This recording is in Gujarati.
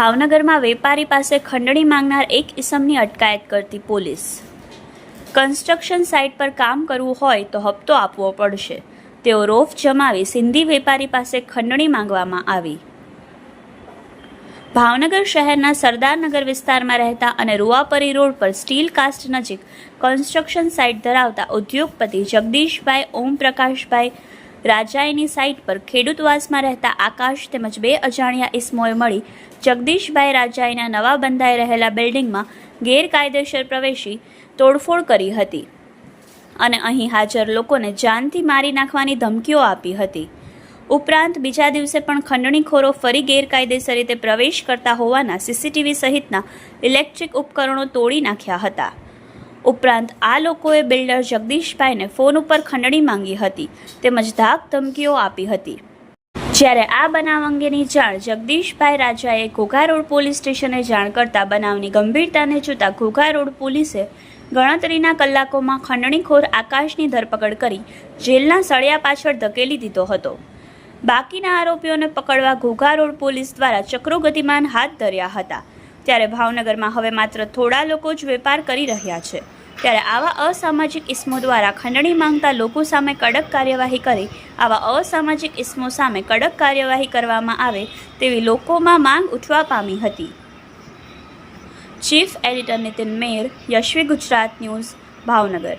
ભાવનગરમાં વેપારી પાસે ખંડણી માંગનાર એક ઇસમની અટકાયત કરતી પોલીસ. કન્સ્ટ્રક્શન સાઇટ પર કામ કરવું હોય તો હપ્તો આપવો પડશે. તેઓ રોફ જમાવી સિંધી વેપારી પાસે ખંડણી માંગવામાં આવી. ભાવનગર શહેરના સરદારનગર વિસ્તારમાં રહેતા અને રૂવાપરી રોડ પર સ્ટીલ કાસ્ટ નજીક કન્સ્ટ્રક્શન સાઇટ ધરાવતા ઉદ્યોગપતિ જગદીશભાઈ, ઓમપ્રકાશભાઈ રાજાઈની સાઇટ પર ખેડૂતવાસમાં રહેતા આકાશ તેમજ બે અજાણ્યા ઇસમોએ મળી જગદીશભાઈ રાજાઈના નવા બંધાઈ રહેલા બિલ્ડિંગમાં ગેરકાયદેસર પ્રવેશી તોડફોડ કરી હતી અને અહીં હાજર લોકોને જાનથી મારી નાખવાની ધમકીઓ આપી હતી. ઉપરાંત બીજા દિવસે પણ ખંડણીખોરો ફરી ગેરકાયદેસર રીતે પ્રવેશ કરતા હોવાના સીસીટીવી સહિતના ઇલેક્ટ્રિક ઉપકરણો તોડી નાખ્યા હતા. ઉપરાંત આ લોકોએ બિલ્ડર જગદીશભાઈને ફોન ઉપર ખંડણી માંગી હતી તેમજ ધાક ધમકીઓ આપી હતી. જ્યારે આ બનાવ અંગેની જાણ જગદીશભાઈ રાજાએ ઘોઘા રોડ પોલીસ સ્ટેશને જાણ કરતા બનાવની ગંભીરતાને જોતા ઘોઘા રોડ પોલીસે ગણતરીના કલાકોમાં ખંડણીખોર આકાશની ધરપકડ કરી જેલના સળિયા પાછળ ધકેલી દીધો હતો. બાકીના આરોપીઓને પકડવા ઘોઘા રોડ પોલીસ દ્વારા ચક્રો ગતિમાન હાથ ધર્યા હતા. ત્યારે ભાવનગરમાં હવે માત્ર થોડા લોકો જ વેપાર કરી રહ્યા છે. ત્યારે આવા અસામાજિક ઇસમો દ્વારા ખંડણી માંગતા લોકો સામે કડક કાર્યવાહી કરી, આવા અસામાજિક ઇસમો સામે કડક કાર્યવાહી કરવામાં આવે તેવી લોકોમાં માંગ ઉઠવા પામી હતી. Chief editor Nitin Mer Yashvi Gujarat news, Bhavnagar.